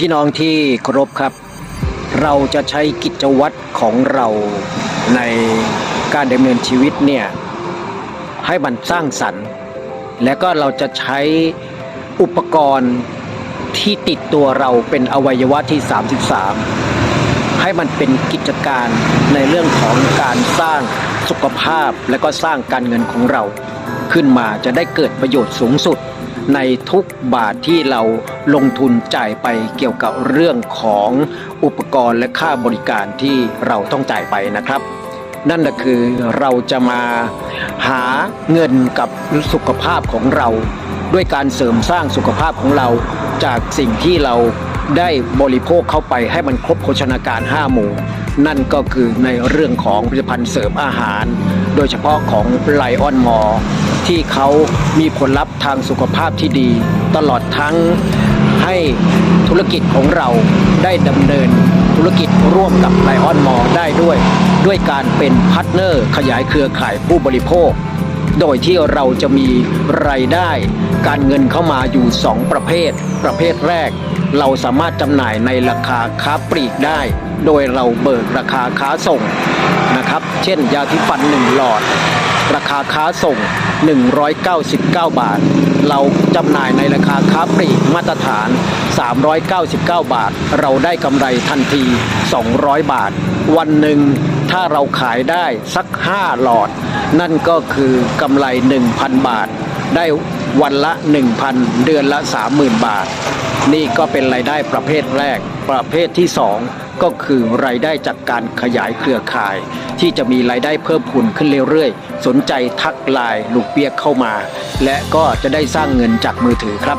พี่น้องที่เคารพครับ เราจะใช้กิจวัตรของเราในการดำเนินชีวิตเนี่ย ให้มันสร้างสรรค์ และก็เราจะใช้อุปกรณ์ที่ติดตัวเราเป็นอวัยวะที่ 33 ให้มันเป็นกิจการในเรื่องของการสร้างสุขภาพและก็สร้างการเงินของเรา ขึ้นมาจะได้เกิดประโยชน์สูงสุด ในทุกบาทที่เราลงทุนจ่ายไปเกี่ยวกับเรื่องของอุปกรณ์และค่าบริการที่เราต้องจ่ายไปนะครับ นั่นก็คือเราจะมาหาเงินกับสุขภาพของเรา ด้วยการเสริมสร้างสุขภาพของเราจากสิ่งที่เราได้บริโภคเข้าไปให้มันครบโภชนาการ 5 หมู่ นั่นก็คือในเรื่องของผลิตภัณฑ์เสริมอาหาร โดยเฉพาะของไลออนมอที่เขามีผลลัพธ์ทางสุขภาพที่ดี ตลอดทั้งให้ธุรกิจของเราได้ดำเนินธุรกิจร่วมกับไลออนมอได้ด้วย ด้วยการเป็นพาร์ทเนอร์ขยายเครือข่ายผู้บริโภค โดยที่เราจะมีรายได้ การเงินเข้ามาอยู่ 2 ประเภท ประเภทแรกเราสามารถจำหน่ายในราคาค้าปลีกได้ โดยเราเบิกราคาค้าส่งนะครับ เช่น ยาที่ฟัน 1 หลอด ราคาค้าส่ง 199 บาท เราจำหน่ายในราคาค้าปลีกมาตรฐาน 399 บาท เราได้กำไรทันที 200 บาท วันหนึ่งถ้าเราขายได้สัก 5 หลอด นั่นก็คือกำไร 1,000 บาทได้ วันละ 1,000 เดือนละ 30,000 บาท นี่ก็เป็นรายได้ประเภทแรก ประเภทที่ 2 ก็คือรายได้จากการขยายเครือข่าย ที่จะมีรายได้เพิ่มพูนขึ้นเรื่อยๆ สนใจทักไลน์ลูกเปียกเข้ามา และก็จะได้สร้างเงินจากมือถือครับ